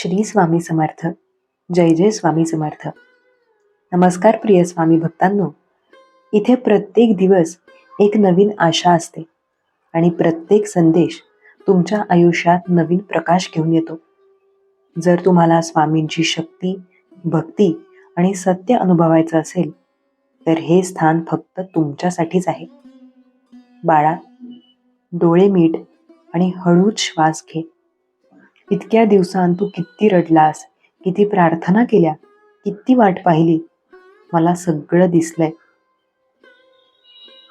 श्री स्वामी समर्थ. जय जय स्वामी समर्थ. नमस्कार प्रिय स्वामी भक्तांनो. इथे प्रत्येक दिवस एक नवीन आशा असते आणि प्रत्येक संदेश तुमच्या आयुष्यात नवीन प्रकाश घेऊन येतो. जर तुम्हाला स्वामींची शक्ती भक्ती आणि सत्य अनुभवायचं असेल तर हे स्थान फक्त तुमच्यासाठीच आहे. बाळा डोळे मीट आणि हळूच श्वास घे. इतक्या दिवसांत तू किती रडलास किती प्रार्थना केल्या किती वाट पाहिली. मला सगळं दिसलंय.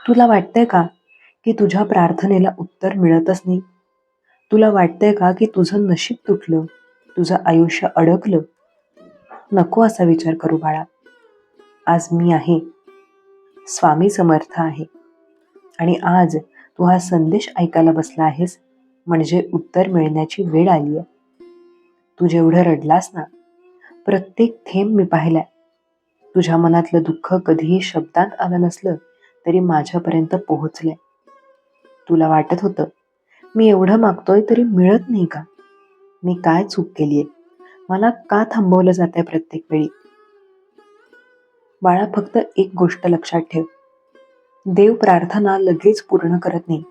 तुला वाटतंय का की तुझ्या प्रार्थनेला उत्तर मिळतच नाही? तुला वाटतंय का की तुझं नशीब तुटलं तुझं आयुष्य अडकलं? नको असा विचार करू बाळा. आज मी आहे. स्वामी समर्थ आहे. आणि आज तू हा संदेश ऐकायला बसला आहेस म्हणजे उत्तर मिळण्याची वेळ आली आहे. तू जेवढं रडलास ना प्रत्येक थेंब मी पाहिलाय. तुझ्या मनातलं दुःख कधीही शब्दात आलं नसलं तरी माझ्यापर्यंत पोहोचलंय. तुला वाटत होतं मी एवढं मागतोय तरी मिळत नाही का? मी काय चूक केलीये? मला का थांबवलं जातंय प्रत्येक वेळी? बाळा फक्त एक गोष्ट लक्षात ठेव. देव प्रार्थना लगेच पूर्ण करत नाही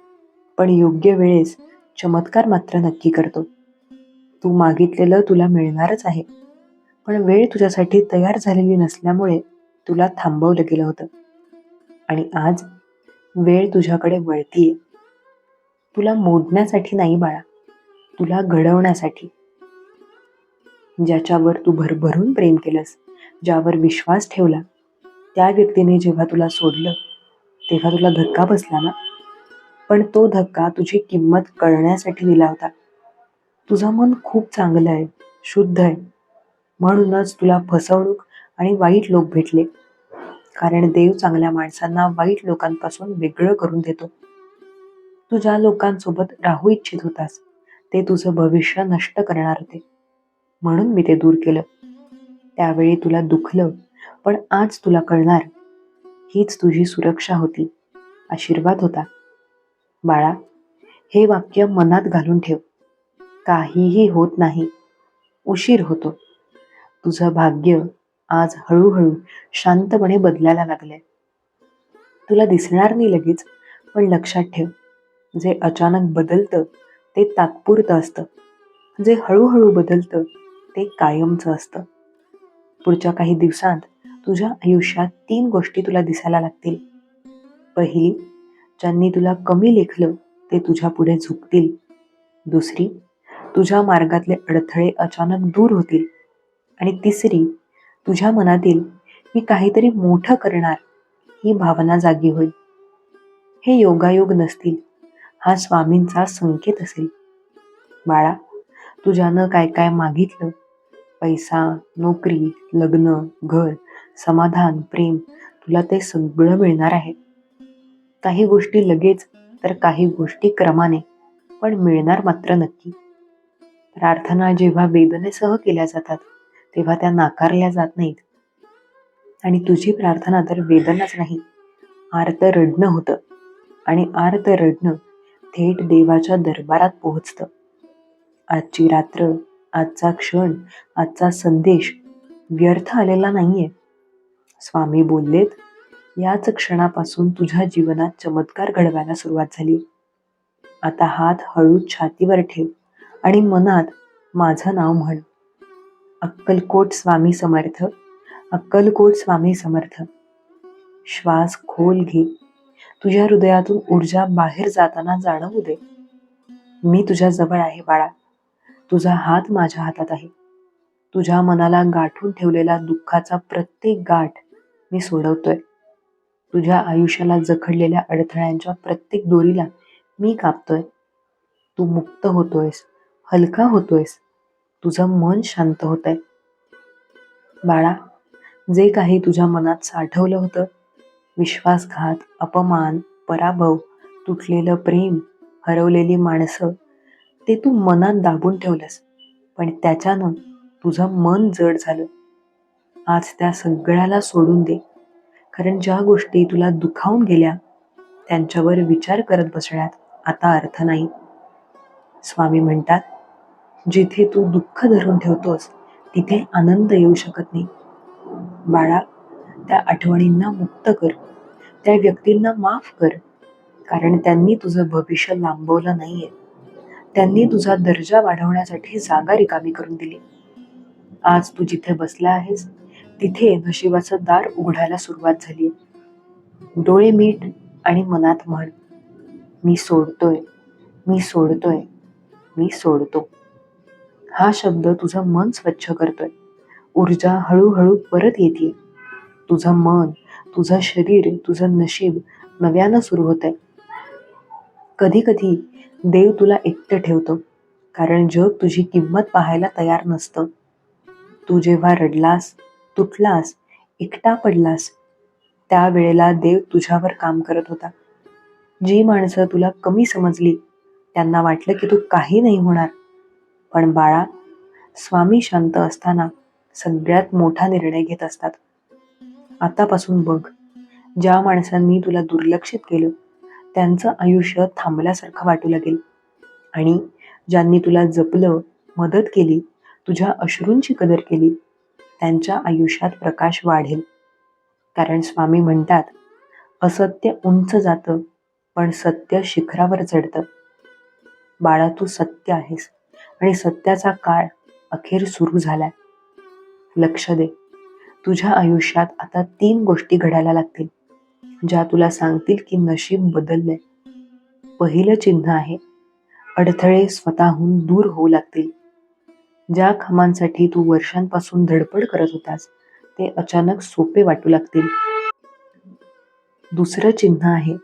पण योग्य वेळेस चमत्कार मात्र नक्की करतो. तू मागितलेलं तुला मिळणारच आहे. पण वेळ तुझ्यासाठी तयार झालेली नसल्यामुळे तुला थांबवलं गेलं होतं. आणि आज वेळ तुझ्याकडे वळतीये. तुला मोडण्यासाठी नाही बाळा. तुला घडवण्यासाठी. ज्याच्यावर तू भरभरून प्रेम केलंस ज्यावर विश्वास ठेवला त्या व्यक्तीने जेव्हा तुला सोडलं तेव्हा तुला धक्का बसला ना? पण तो धक्का तुझी किंमत कळण्यासाठी दिला होता. तुझं मन खूप चांगलं आहे शुद्ध आहे. म्हणूनच तुला फसवणूक आणि वाईट लोक भेटले. कारण देव चांगल्या माणसांना वाईट लोकांपासून वेगळं करून देतो. तू ज्या लोकांसोबत राहू इच्छित होतास ते तुझं भविष्य नष्ट करणार होते. म्हणून मी ते दूर केलं. त्यावेळी तुला दुखलं पण आज तुला कळणार. हीच तुझी सुरक्षा होती. आशीर्वाद होता. बाळा हे वाक्य मनात घालून ठेव. काहीही होत नाही. उशीर होतो. तुझं भाग्य आज हळूहळू शांतपणे बदलायला लागलंय. तुला दिसणार नाही लगेच पण लक्षात ठेव. जे अचानक बदलतं ते तात्पुरतं असतं. जे हळूहळू बदलतं ते कायमचं असतं. पुढच्या काही दिवसांत तुझ्या आयुष्यात तीन गोष्टी तुला दिसायला लागतील. पहिली ज्यांनी तुला कमी लेखलं ते तुझ्या पुढे झुकतील. दुसरी तुझ्या मार्गातले अडथळे अचानक दूर होतील. आणि तिसरी तुझ्या मनातील मी काहीतरी मोठं करणार ही भावना जागी होईल. हे योगायोग नसतील. हा स्वामींचा संकेत असेल. बाळा तुझ्यानं काय काय मागितलं? पैसा नोकरी लग्न घर समाधान प्रेम तुला ते सगळं मिळणार आहे. काही गोष्टी लगेच तर काही गोष्टी क्रमाने पण मिळणार मात्र नक्की. प्रार्थना जेव्हा वेदनेसह केल्या जातात तेव्हा त्या नाकारल्या जात नाहीत. आणि तुझी प्रार्थना तर वेदनाच नाही आर्त रडणं होतं. आणि आर्त रडणं थेट देवाच्या दरबारात पोहोचतं. आजची रात्र आजचा क्षण आजचा संदेश व्यर्थ आलेला नाहीये. स्वामी बोललेत याच क्षणापासून तुझ्या जीवनात चमत्कार घडवायला सुरुवात झाली. आता हात हळू छातीवर ठेव. आणि मनात माझं नाव म्हण. अक्कलकोट स्वामी समर्थ अक्कलकोट स्वामी समर्थ. श्वास खोल घे. तुझ्या हृदयातून ऊर्जा बाहेर जाताना जाणवू दे. मी तुझ्या जवळ आहे बाळा. तुझा हात माझ्या हातात आहे. तुझ्या मनाला गाठून ठेवलेला दुःखाचा प्रत्येक गाठ मी सोडवतोय. तुझ्या आयुष्याला जखडलेल्या अडथळ्यांच्या प्रत्येक दोरीला मी कापतोय. तू मुक्त होतोयस. हलका होतोयस. तुझं मन शांत होतंय. बाळा जे काही तुझ्या मनात साठवलं होतं विश्वासघात अपमान पराभव तुटलेलं प्रेम हरवलेली माणसं ते तू मनात दाबून ठेवलंस. पण त्याच्यानं तुझं मन जड झालं. आज त्या सगळ्याला सोडून दे. कारण ज्या गोष्टी तुला दुखावून गेल्या त्यांच्यावर विचार करत बसण्यात आता अर्थ नाही. स्वामी म्हणतात जिथे तू दुःख धरून ठेवतोस तिथे आनंद येऊ शकत नाही. बाळा त्या आठवणींना मुक्त कर. त्या व्यक्तींना माफ कर. कारण त्यांनी तुझं भविष्य लांबवलं नाहीये. त्यांनी तुझा दर्जा वाढवण्यासाठी जागा रिकामी करून दिली. आज तू जिथे बसला आहेस तिथे नशिबाचं दार उघडायला सुरुवात झाली डोळे मीट आणि मनात म्हण मी सोडतोय. मी सोडतोय. मी सोडतो. हा शब्द तुझं मन स्वच्छ करतोय. ऊर्जा हळूहळू परत येते तुझं मन तुझं शरीर तुझं नशीब नव्यानं सुरू होत आहे कधी कधी देव तुला एकटं ठेवतो कारण जग तुझी किंमत पाहायला तयार नसतं. तू जेव्हा रडलास तुटलास एकटा पडलास त्यावेळेला देव तुझ्यावर काम करत होता. जी माणसं तुला कमी समजली त्यांना वाटलं की तू काही नाही होणार. पण बाळा स्वामी शांत असताना सगळ्यात मोठा निर्णय घेत असतात. आतापासून बघ ज्या माणसांनी तुला दुर्लक्षित केलं त्यांचं आयुष्य थांबल्यासारखं वाटू लागेल. आणि ज्यांनी तुला जपलं मदत केली तुझ्या अश्रूंची कदर केली त्यांच्या आयुष्यात प्रकाश वाढेल. कारण स्वामी म्हणतात असत्य उंच जातं पण सत्य शिखरावर चढतं. बाळा तू सत्य आहेस. आणि सत्याचा काळ अखेर सुरू झालाय. लक्ष दे. तुझ्या आयुष्यात आता तीन गोष्टी घडायला लागतील ज्या तुला सांगतील की नशीब बदललंय. पहिलं चिन्ह आहे अडथळे स्वतःहून दूर होऊ लागतील. ज्या कामांसाठी तू वर्षांपासून धडपड करत होतास ते अचानक सोपे वाटू लागतील. दुसरं चिन्ह आहे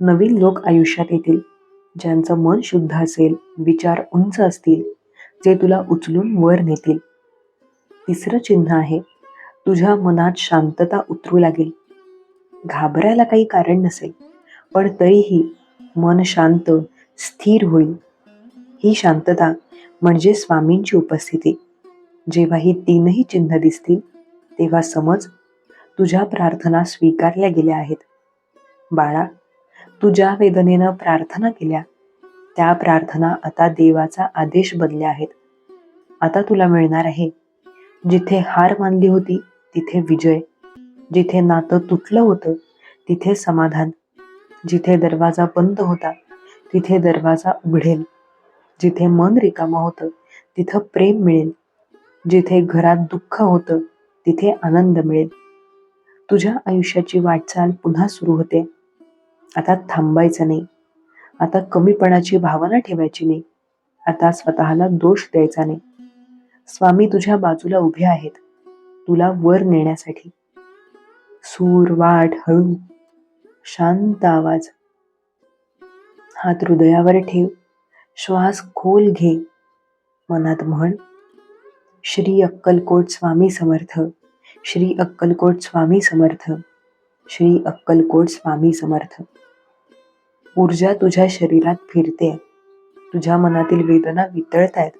नवीन लोक आयुष्यात येतील. ज्यांचं मन शुद्ध असेल विचार उंच असतील जे तुला उचलून वर नेतील. तिसरं चिन्ह आहे तुझ्या मनात शांतता उतरू लागेल. घाबरायला काही कारण नसेल पण तरीही मन शांत स्थिर होईल. ही शांतता म्हणजे स्वामींची उपस्थिती. जेव्हा ही तीनही चिन्ह दिसतील तेव्हा समज तुझ्या प्रार्थना स्वीकारल्या गेल्या आहेत. बाळा तू ज्या वेदनेनं प्रार्थना केल्या. त्या प्रार्थना आता देवाचा आदेश बनल्या आहेत. आता तुला मिळणार आहे. जिथे हार मानली होती तिथे विजय. जिथे नातं तुटलं होतं तिथे समाधान. जिथे दरवाजा बंद होता तिथे दरवाजा उघडेल. जिथे मन रिकामं होतं तिथं प्रेम मिळेल. जिथे घरात दुःख होतं तिथे आनंद मिळेल. तुझ्या आयुष्याची वाटचाल पुन्हा सुरू होते. आता थांबायचं नाही. आता कमीपणाची भावना ठेवायची नाही. आता स्वतःला दोष द्यायचा नाही. स्वामी तुझ्या बाजूला उभे आहेत. तुला वर नेण्यासाठी. सूर वाट हळू. शांत आवाज. हात हृदयावर ठेव. श्वास खोल घे. मनात म्हण. श्री अक्कलकोट स्वामी समर्थ. श्री अक्कलकोट स्वामी समर्थ. श्री अक्कलकोट स्वामी समर्थ. ऊर्जा तुझ्या शरीरात फिरते. तुझ्या मनातील वेदना वितळतायत.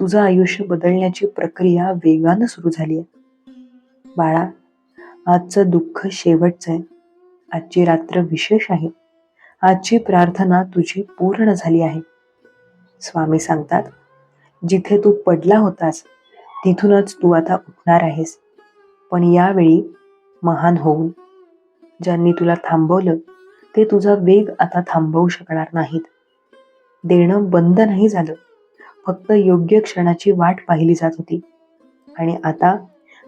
तुझं आयुष्य बदलण्याची प्रक्रिया वेगानं सुरू झाली आहे बाळा आजचं दुःख शेवटचं आहे आजची रात्र विशेष आहे. आजची प्रार्थना तुझी पूर्ण झाली आहे. स्वामी सांगतात जिथे तू पडला होतास तिथूनच तू आता उठणार आहेस. पण यावेळी महान होऊन ज्यांनी तुला थांबवलं ते तुझा वेग आता थांबवू शकणार नाहीत. देणं बंद नाही झालं. फक्त योग्य क्षणाची वाट पाहिली जात होती. आणि आता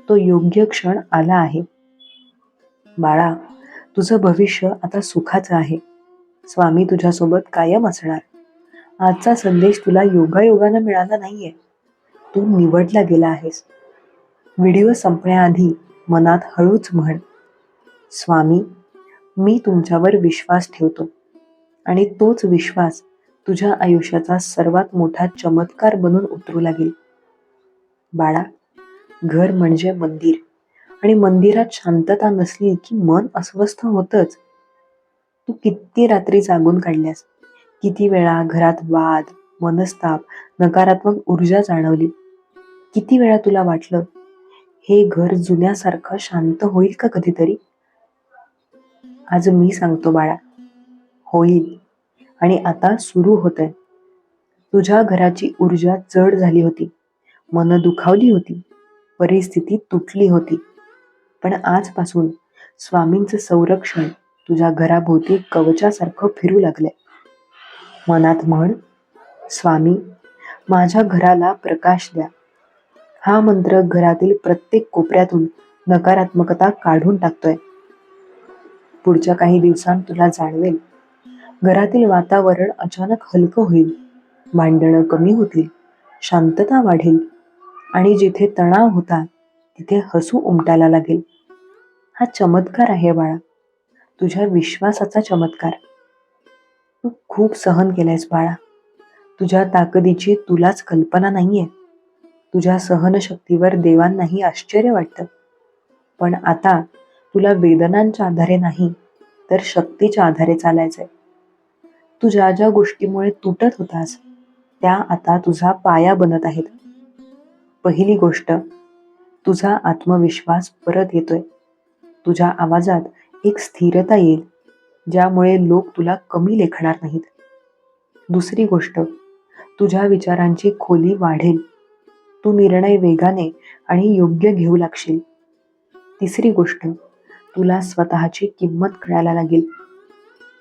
तो योग्य क्षण आला आहे. बाळा तुझं भविष्य आता सुखाचं आहे. स्वामी तुझ्यासोबत कायम असणार. आजचा संदेश तुला योगायोगानं मिळाला नाहीये. तू निवडला गेला आहेस. व्हिडिओ संपण्याआधी मनात हळूच म्हण. स्वामी मी तुमच्यावर विश्वास ठेवतो. आणि तोच विश्वास तुझ्या आयुष्याचा सर्वात मोठा चमत्कार बनून उतरू लागेल. बाळा घर म्हणजे मंदिर. आणि मंदिरात शांतता नसली की मन अस्वस्थ होतच. तू किती रात्री जागून काढल्यास? किती वेळा घरात वाद मनस्ताप नकारात्मक ऊर्जा जाणवली? किती वेळा तुला वाटलं हे घर जुन्यासारखं शांत होईल का कधीतरी? आज मी सांगतो बाळा. होईल. आणि आता सुरू होत आहे तुझ्या घराची ऊर्जा चढ झाली होती. मन दुखावली होती. परिस्थिती तुटली होती. पण आजपासून स्वामींचं संरक्षण तुझ्या घराभोवती कवचासारखं फिरू लागलंय. मनात म्हण स्वामी माझ्या घराला प्रकाश द्या. हा मंत्र घरातील प्रत्येक कोपऱ्यातून नकारात्मकता काढून टाकतोय. पुढच्या काही दिवसांत तुला जाणवेल. घरातील वातावरण अचानक हलकं होईल. मांडणं कमी होतील. शांतता वाढेल. आणि जिथे तणाव होता तिथे हसू उमटायला लागेल. हा चमत्कार आहे बाळा. तुझ्या विश्वासाचा चमत्कार. तू खूप सहन केलंयस बाळा. तुझ्या ताकदीची तुलाच कल्पना नाहीये. तुझ्या सहनशक्तीवर देवांनाही आश्चर्य वाटतं. पण आता तुला वेदनांच्या आधारे नाही तर शक्तीच्या आधारे चालायचंय. तू ज्या ज्या गोष्टीमुळे तुटत होतास त्या आता तुझा पाया बनत आहेत. पहिली गोष्ट तुझा आत्मविश्वास परत येतोय. तुझ्या आवाजात एक स्थिरता येईल ज्यामुळे लोक तुला कमी लेखणार नाहीत. दुसरी गोष्ट तुझ्या विचारांची खोली वाढेल. तू निर्णय वेगाने आणि योग्य घेऊ लागशील. तिसरी गोष्ट तुला स्वतःची किंमत कळायला लागेल.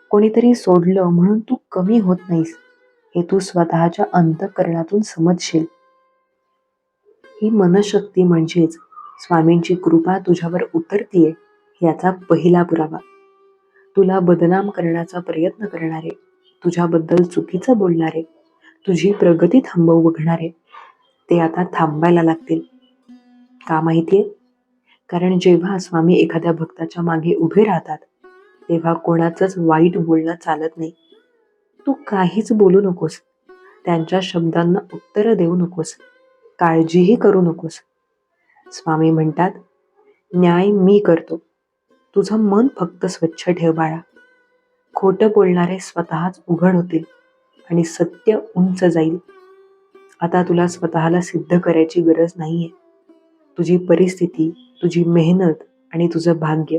कोणीतरी सोडलं म्हणून तू कमी होत नाहीस हे तू स्वतःच्या अंतकरणातून समजशील. ही मनशक्ती म्हणजेच स्वामींची कृपा तुझ्यावर उतरतीये याचा पहिला पुरावा. तुला बदनाम करण्याचा प्रयत्न करणारे तुझ्याबद्दल चुकीचं बोलणारे तुझी प्रगती थांबवू बघणारे ते आता थांबायला लागतील. का माहितीये? कारण जेव्हा स्वामी एखाद्या भक्ताच्या मागे उभे राहतात तेव्हा कोणाचंच वाईट बोलणं चालत नाही. तू काहीच बोलू नकोस. त्यांच्या शब्दांना उत्तर देऊ नकोस. काळजीही करू नकोस. स्वामी म्हणतात न्याय मी करतो. तुझं मन फक्त स्वच्छ ठेव बाळा. खोटं बोलणारे स्वतःच उघड होतील आणि सत्य उंच जाईल. आता तुला स्वतःला सिद्ध करायची गरज नाहीये. तुझी परिस्थिती तुझी मेहनत आणि तुझं भाग्य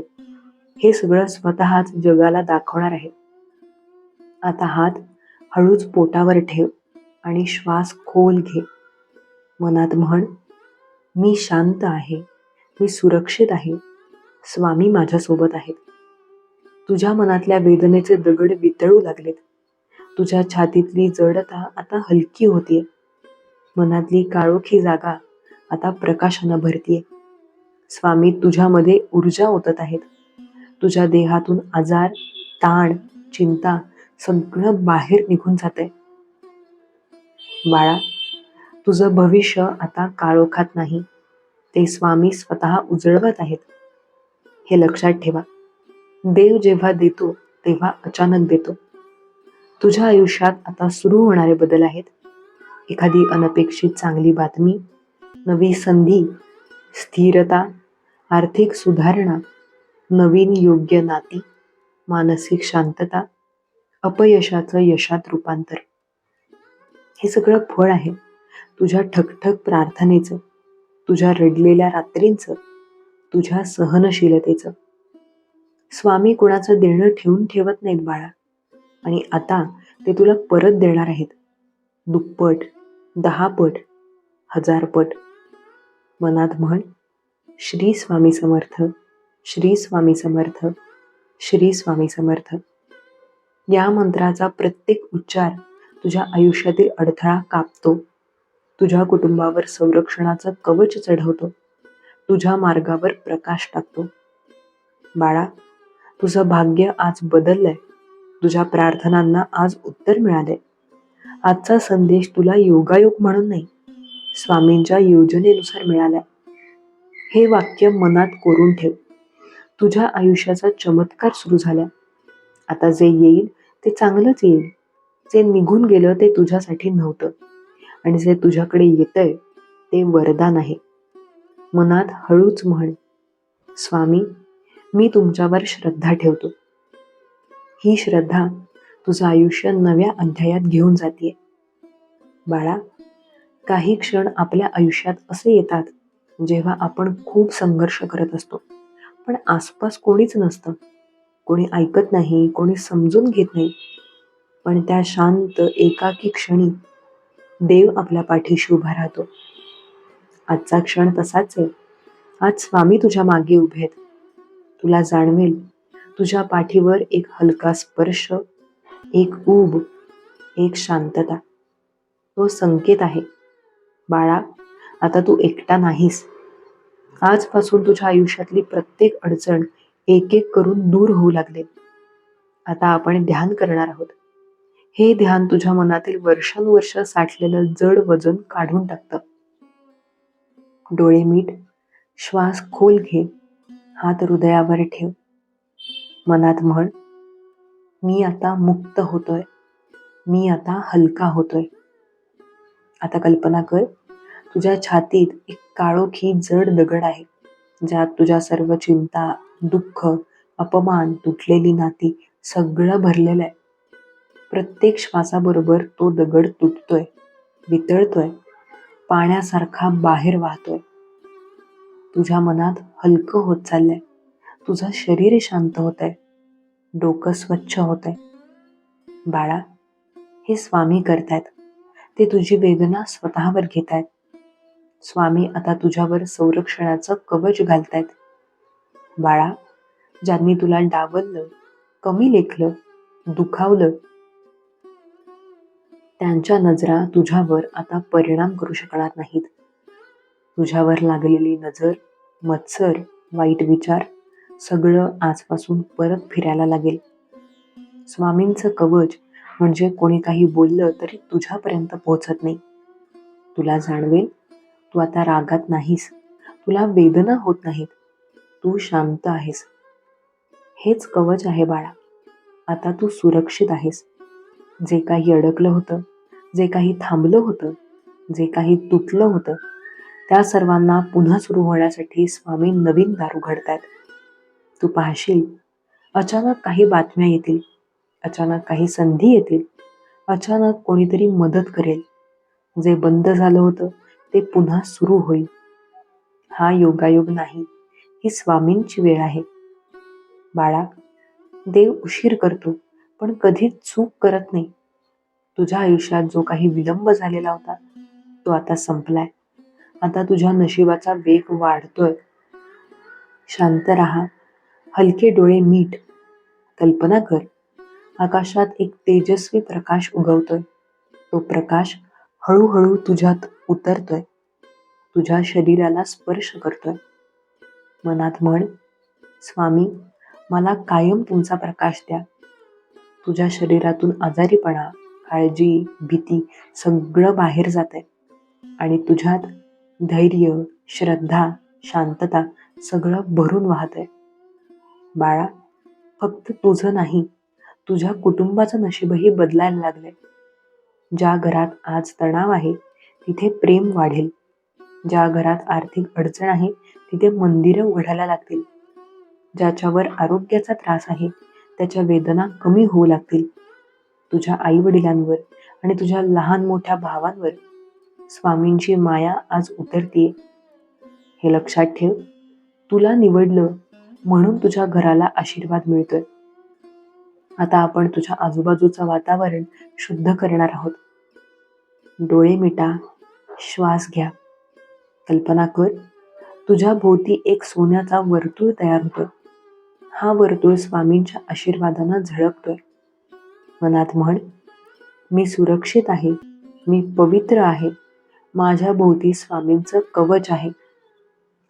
हे सगळं स्वतःच जगाला दाखवणार आहे. आता हात हळूच पोटावर ठेव आणि श्वास खोल घे. मनात म्हण मी शांत आहे मी सुरक्षित आहे स्वामी माझ्यासोबत आहेत. तुझ्या मनातल्या वेदनेचे दगड वितळू लागलेत. तुझ्या छातीतली जडता आता हलकी होतीये. मनातली काळोखी जागा आता प्रकाशानं भरतीये. स्वामी तुझ्यामध्ये ऊर्जा ओतत आहेत. तुझ्या देहातून आजार ताण चिंता सगळं बाहेर निघून जाते बाळा तुझं भविष्य आता काळोखात नाही. ते स्वामी स्वतः उजळवत आहेत. हे लक्षात ठेवा. देव जेव्हा देतो तेव्हा अचानक देतो. तुझ्या आयुष्यात आता सुरू होणारे बदल आहेत. एखादी अनपेक्षित चांगली बातमी नवी संधी स्थिरता आर्थिक सुधारणा नवीन योग्य नाती मानसिक शांतता अपयशाचं यशात रूपांतर. हे सगळं फळ आहे तुझ्या ठकठक प्रार्थनेचं तुझ्या रडलेल्या रात्रींचं तुझ्या सहनशीलतेचं. स्वामी कुणाचं देणं ठेवून ठेवत नाहीत बाळा. आणि आता ते तुला परत देणार आहेत. दुप्पट दहा पट हजार पट मनात म्हण श्री स्वामी समर्थ श्री स्वामी समर्थ श्री स्वामी समर्थ. या मंत्राचा प्रत्येक उच्चार तुझ्या आयुष्यातील अडथळा कापतो. तुझ्या कुटुंबावर संरक्षणाचं कवच चढवतो. तुझ्या मार्गावर प्रकाश टाकतो. बाळा तुझं भाग्य आज बदललंय. तुझ्या प्रार्थनांना आज उत्तर मिळाले आजचा संदेश तुला योगायोग म्हणून नाही स्वामींच्या योजनेनुसार मिळाल्या. हे वाक्य मनात कोरून ठेव. तुझ्या आयुष्याचा चमत्कार सुरू झाला. आता जे येईल ते चांगलंच येईल. जे निघून गेलं ते तुझ्यासाठी नव्हतं. आणि जे तुझ्याकडे येतंय ते वरदान आहे. मनात हळूच म्हण स्वामी मी तुमच्यावर श्रद्धा ठेवतो. ही श्रद्धा तुझं आयुष्य नव्या अध्यायात घेऊन जाते बाळा काही क्षण आपल्या आयुष्यात असे येतात जेव्हा आपण खूप संघर्ष करत असतो. पण आसपास कोणीच नसतं. कोणी ऐकत नाही कोणी समजून घेत नाही. पण त्या शांत एकाकी क्षणी देव आपल्या पाठीशी उभा राहतो. आजचा क्षण तसाच आहे. आज स्वामी तुझ्या मागे उभे आहेत. तुला जाणवेल तुझ्या पाठीवर एक हलका स्पर्श एक ऊब एक शांतता. तो संकेत आहे. बाळा आता तू एकटा नाहीस. आजपासून तुझ्या आयुष्यातली प्रत्येक अडचण एक एक करून दूर होऊ लागले आता आपण ध्यान करणार आहोत. हे ध्यान तुझ्या मनातील वर्षानुवर्ष साठलेलं जड वजन काढून टाकतं. डोळे मीठ श्वास खोल घे हात हृदयावर ठेव. मनात म्हण मी आता मुक्त होतोय. मी आता हलका होतोय. आता कल्पना कर तुझ्या छातीत एक काळोखी जड दगड आहे. ज्यात तुझ्या सर्व चिंता दुःख अपमान तुटलेली नाती सगळं भरलेलं आहे. प्रत्येक श्वासाबरोबर तो दगड तुटतोय वितळतोय पाण्यासारखा बाहेर वाहतोय. तुझ्या मनात हलकं होत चाललंय. तुझं शरीर शांत होत आहे डोकं स्वच्छ होत आहे बाळा हे स्वामी करतायत. ते तुझी वेदना स्वतःवर घेत आहेत स्वामी आता तुझ्यावर संरक्षणाचं कवच घालतायत. बाळा ज्यांनी तुला डावललं कमी लेखलं दुखावलं त्यांच्या नजरा तुझ्यावर आता परिणाम करू शकणार नाहीत. तुझ्यावर लागलेली नजर मत्सर वाईट विचार सगळं आजपासून परत फिरायला लागेल. स्वामींचं कवच म्हणजे कोणी काही बोललं तरी तुझ्यापर्यंत पोहोचत नाही. तुला जाणवेल तू आता रागात नाहीस. तुला वेदना होत नाहीत. तू शांत आहेस. हेच कवच आहे बाळा. आता तू सुरक्षित आहेस. जे काही अडकलं होतं जे काही थांबलं होतं जे काही तुटलं होतं त्या सर्वांना पुन्हा सुरू होण्यासाठी स्वामी नवीन दार उघडतायत तू पाहशील अचानक काही बातम्या येतील अचानक काही संधी येतील अचानक कोणीतरी मदत करेल. जे बंद झालं होतं ते पुन्हा सुरू होईल. हा योगायोग नाही ही स्वामींची वेळ आहे. बाळा देव उशीर करतो पण कधीच चूक करत नाही. तुझ्या आयुष्यात जो काही विलंब झालेला होता तो आता संपलाय. आता तुझ्या नशिबाचा वेग वाढतोय. शांत राहा हलके डोळे मीठ. कल्पना कर आकाशात एक तेजस्वी प्रकाश उगवतोय. तो प्रकाश हळूहळू तुझ्यात उतरतोय. तुझ्या शरीराला स्पर्श करतोय. मनात म्हण स्वामी मला कायम तुमचा प्रकाश द्या. तुझ्या शरीरातून आजारीपणा काळजी भीती सगळं बाहेर जात आहे आणि तुझ्यात धैर्य श्रद्धा शांतता सगळं भरून वाहत आहे बाळा फक्त तुझं नाही तुझ्या कुटुंबाचं नशीबही बदलायला लागलंय. ज्या घरात आज तणाव आहे तिथे प्रेम वाढेल. ज्या घरात आर्थिक अडचण आहे तिथे मंदिरं उघडायला लागतील. ज्याच्यावर आरोग्याचा त्रास आहे त्याच्या वेदना कमी होऊ लागतील. तुझ्या आई वडिलांवर आणि तुझ्या लहान मोठ्या भावांवर स्वामींची माया आज उतरतीये. हे लक्षात ठेव तुला निवडलं म्हणून तुझ्या घराला आशीर्वाद मिळतोय. आता आपण तुझ्या आजूबाजूचं वातावरण शुद्ध करणार आहोत. डोळे मिटा श्वास घ्या. कल्पना कर तुझ्या भोवती एक सोन्याचा वर्तुळ तयार होतो. हा वर्तुळ स्वामींच्या आशीर्वादानं झळकतोय. मनात म्हण मी सुरक्षित आहे मी पवित्र आहे माझ्या भोवती स्वामींचं कवच आहे.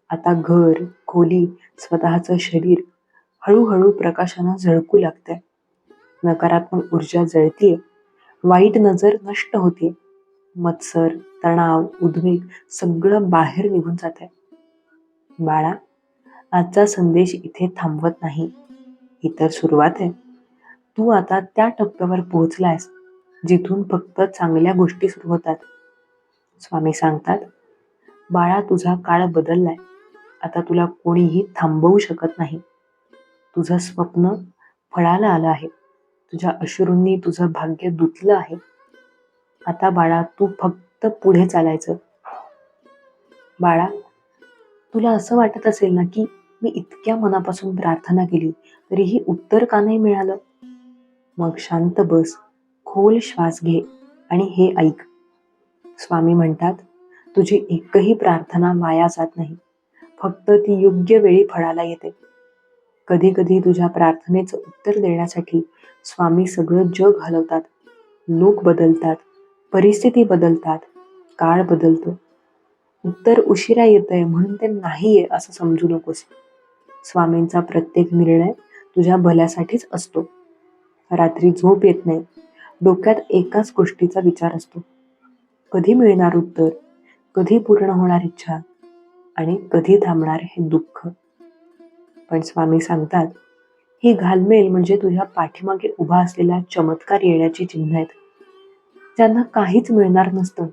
आता घर खोली स्वतःचं शरीर हळूहळू प्रकाशानं झळकू लागतंय. नकारात्मक ऊर्जा जळतीये. वाईट नजर नष्ट होते मत्सर तणाव उद्वेग सगळं बाहेर निघून जात आहे बाळा आजचा संदेश इथे थांबवत नाही. ही तर सुरुवात आहे. तू आता त्या टप्प्यावर पोहोचलायस जिथून फक्त चांगल्या गोष्टी सुरू होतात. स्वामी सांगतात बाळा तुझा काळ बदललाय. आता तुला कोणीही थांबवू शकत नाही. तुझं स्वप्न फळाला आलं आहे. तुझ्या अश्रूंनी तुझं भाग्य दुतलं आहे. आता बाळा तू फक्त पुढे चालायचं. बाळा तुला असं वाटत असेल ना की मी इतक्या मनापासून प्रार्थना केली तरीही उत्तर का नाही मिळालं? मग शांत बस खोल श्वास घे आणि हे ऐक. स्वामी म्हणतात तुझी एकही प्रार्थना वाया जात नाही. फक्त ती योग्य वेळी फळाला येते. कधी कधी तुझ्या प्रार्थनेचं उत्तर देण्यासाठी स्वामी सगळं जग हलवतात लोक बदलतात परिस्थिती बदलतात काळ बदलतो. उत्तर उशिरा येतंय म्हणून ते नाहीये असं समजू नकोस. स्वामींचा प्रत्येक निर्णय तुझ्या भल्यासाठीच असतो. रात्री झोप येत नाही. डोक्यात एकाच गोष्टीचा विचार असतो. कधी मिळणार उत्तर? कधी पूर्ण होणार इच्छा? आणि कधी थांबणार हे दुःख? पण स्वामी सांगतात ही घालमेल म्हणजे तुझ्या पाठीमागे उभा असलेला चमत्कार येण्याची चिन्ह आहेत. ज्यांना काहीच मिळणार नसतं.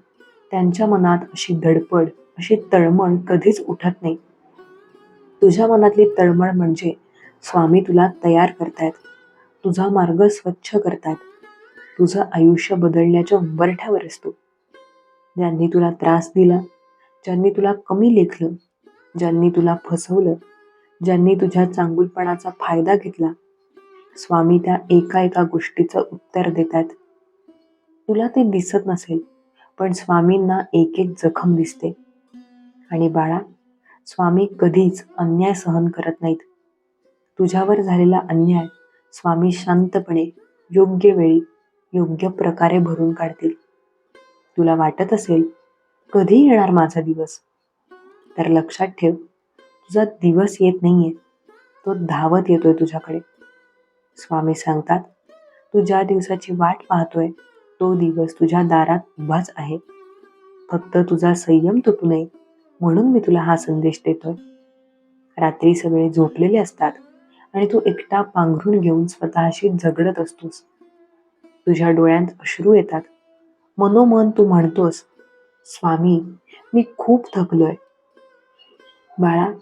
त्यांच्या मनात अशी धडपड अशी तळमळ कधीच उठत नाही. तुझ्या मनातली तळमळ म्हणजे स्वामी तुला तयार करतायत. तुझा मार्ग स्वच्छ करतायत. तुझं आयुष्य बदलण्याच्या उंबरठ्यावर असतो. ज्यांनी तुला त्रास दिला ज्यांनी तुला कमी लेखलं ज्यांनी तुला फसवलं ज्यांनी तुझ्या चांगुलपणाचा फायदा घेतला स्वामी त्या एका एका गोष्टीचं उत्तर देतात तुला ते दिसत नसेल पण स्वामींना एक एक जखम दिसते. आणि बाळा स्वामी कधीच अन्याय सहन करत नाहीत. तुझ्यावर झालेला अन्याय स्वामी शांतपणे योग्य वेळी योग्य प्रकारे भरून काढतील. तुला वाटत असेल कधी येणार माझा दिवस? तर लक्षात ठेव तुझा दिवस येत नाहीये. तो धावत येतोय तुझ्याकडे. स्वामी सांगतात तू ज्या दिवसाची वाट पाहतोय तो दिवस तुझ्या दारात उभाच आहे. फक्त तुझा संयम तुटू नये म्हणून मी तुला हा संदेश देतोय. रात्री सगळे झोपलेले असतात आणि तू एकटा पांघरून घेऊन स्वतःशी झगडत असतोस. तुझ्या डोळ्यांत अश्रू येतात. मनोमन तू म्हणतोस स्वामी मी खूप थकलोय. बाळा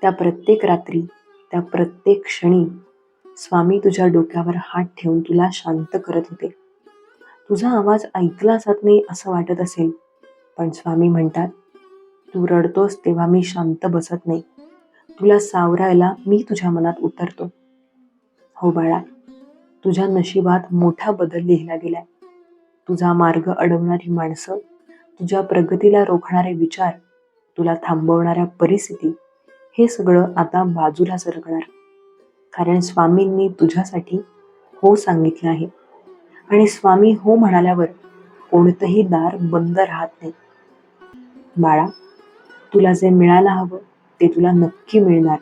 त्या प्रत्येक रात्री त्या प्रत्येक क्षणी स्वामी तुझ्या डोक्यावर हात ठेवून तुला शांत करत होते. तुझा आवाज ऐकला जात नाही असं वाटत असेल. पण स्वामी म्हणतात तू रडतोस तेव्हा मी शांत बसत नाही. तुला सावरायला मी तुझ्या मनात उतरतो. हो बाळा तुझ्या नशिबात मोठा बदल लिहिला गेलाय. तुझा मार्ग अडवणारी माणसं तुझ्या प्रगतीला रोखणारे विचार तुला थांबवणाऱ्या परिस्थिती हे सगळं आता बाजूला सरकणार. कारण स्वामींनी तुझ्यासाठी हो सांगितलं आहे. आणि स्वामी हो म्हणाल्यावर कोणतंही दार बंद राहत नाही. बाळा तुला जे मिळायला हवं ते तुला नक्की मिळणार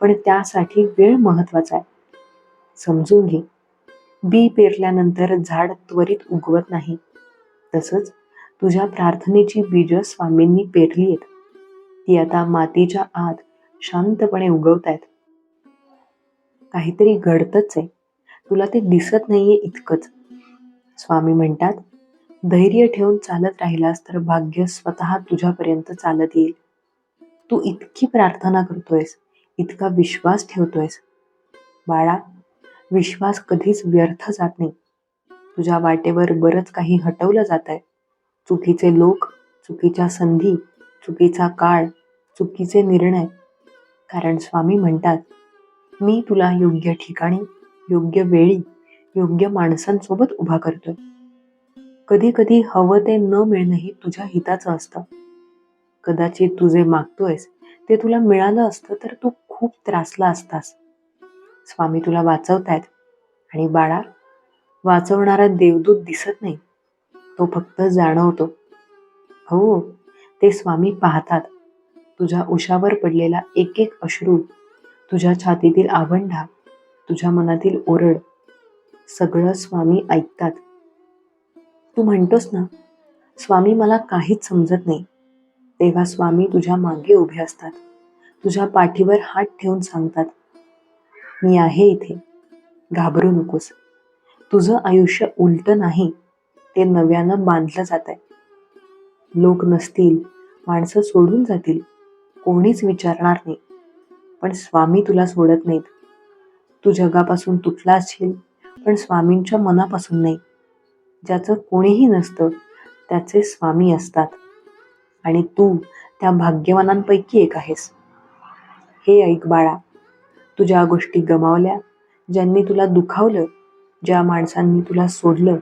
पण त्यासाठी वेळ महत्त्वाचा आहे. समजून घे बी पेरल्यानंतर झाड त्वरित उगवत नाही. तसंच तुझ्या प्रार्थनेची बीज स्वामींनी पेरली आहेत. ती आता मातीच्या आत शांतपणे उगवतायत. काहीतरी घडतच आहे. तुला ते दिसत नाहीये इतकंच. स्वामी म्हणतात धैर्य ठेवून चालत राहिलास तर भाग्य स्वतः तुझ्यापर्यंत चालत येईल. तू इतकी प्रार्थना करतोयस इतका विश्वास ठेवतोयस. बाळा विश्वास कधीच व्यर्थ जात नाही. तुझ्या वाटेवर बरंच काही हटवलं जात आहे चुकीचे लोक चुकीच्या संधी चुकीचा काळ चुकीचे निर्णय. कारण स्वामी म्हणतात मी तुला योग्य ठिकाणी योग्य वेळी योग्य माणसांसोबत उभा करतोय. कधी कधी हवं ते न मिळणंही तुझ्या हिताचं असतं. कदाचित तू जे मागतोयस ते तुला मिळालं असतं तर तू खूप त्रासला असतास. स्वामी तुला वाचवतायत. आणि बाळा वाचवणारा देवदूत दिसत नाही. तो फक्त जाणवतो. हो ते स्वामी पाहतात. तुझ्या उशावर पडलेला एक एक अश्रू तुझ्या छातीतील आवंढा तुझ्या मनातील ओरड सगळं स्वामी ऐकतात. तू म्हणतोस ना स्वामी मला काहीच समजत नाही. तेव्हा स्वामी तुझ्या मागे उभे असतात. तुझ्या पाठीवर हात ठेवून सांगतात मी आहे इथे. घाबरू नकोस. तुझं आयुष्य उलट नाही ते नव्यानं बांधलं जात आहे लोक नसतील माणसं सोडून जातील कोणीच विचारणार नाही. पण स्वामी तुला सोडत नाहीत. तू जगापासून तुटला असशील पण स्वामींच्या मनापासून नाही. ज्याचं कोणीही नसतं त्याचे स्वामी असतात. आणि तू त्या भाग्यवानांपैकी एक आहेस. हे ऐक बाळा तू ज्या गोष्टी गमावल्या ज्यांनी तुला दुखावलं ज्या माणसांनी तुला सोडलं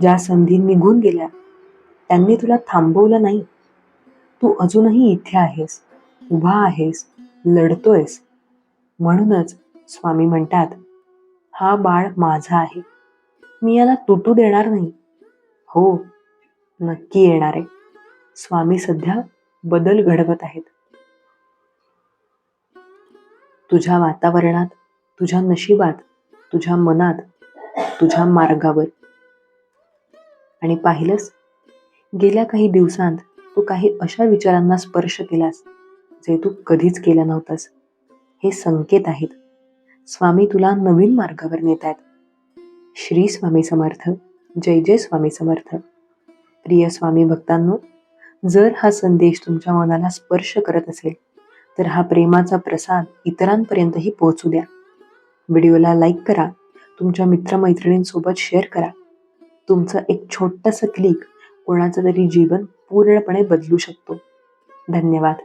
ज्या संधी निघून गेल्या त्यांनी तुला थांबवलं नाही. तू अजूनही इथे आहेस उभा आहेस लढतोयस म्हणूनच स्वामी म्हणतात हा बाळ माझा आहे. मी याला तुटू देणार नाही. हो नक्की येणार आहे. स्वामी सध्या बदल घडवत आहेत. तुझ्या वातावरणात तुझ्या नशिबात तुझ्या मनात तुझ्या मार्गावर. आणि पाहिलंस गेल्या काही दिवसांत तू काही अशा विचारांना स्पर्श केलास जे तू कधीच केलं नव्हतंस. हे संकेत आहेत. स्वामी तुला नवीन मार्गावर नेत आहेत श्री स्वामी समर्थ जय जय स्वामी समर्थ. प्रिय स्वामी भक्तांनो जर हा संदेश तुमच्या मनाला स्पर्श करत असेल तर हा प्रेमाचा प्रसाद इतरांपर्यंतही पोहोचू द्या. व्हिडिओला लाईक करा तुमच्या मित्रमैत्रिणींसोबत शेअर करा. तुमचं एक छोटंसं क्लिक कोणाचं तरी जीवन पूर्णपणे बदलू शकतो. धन्यवाद.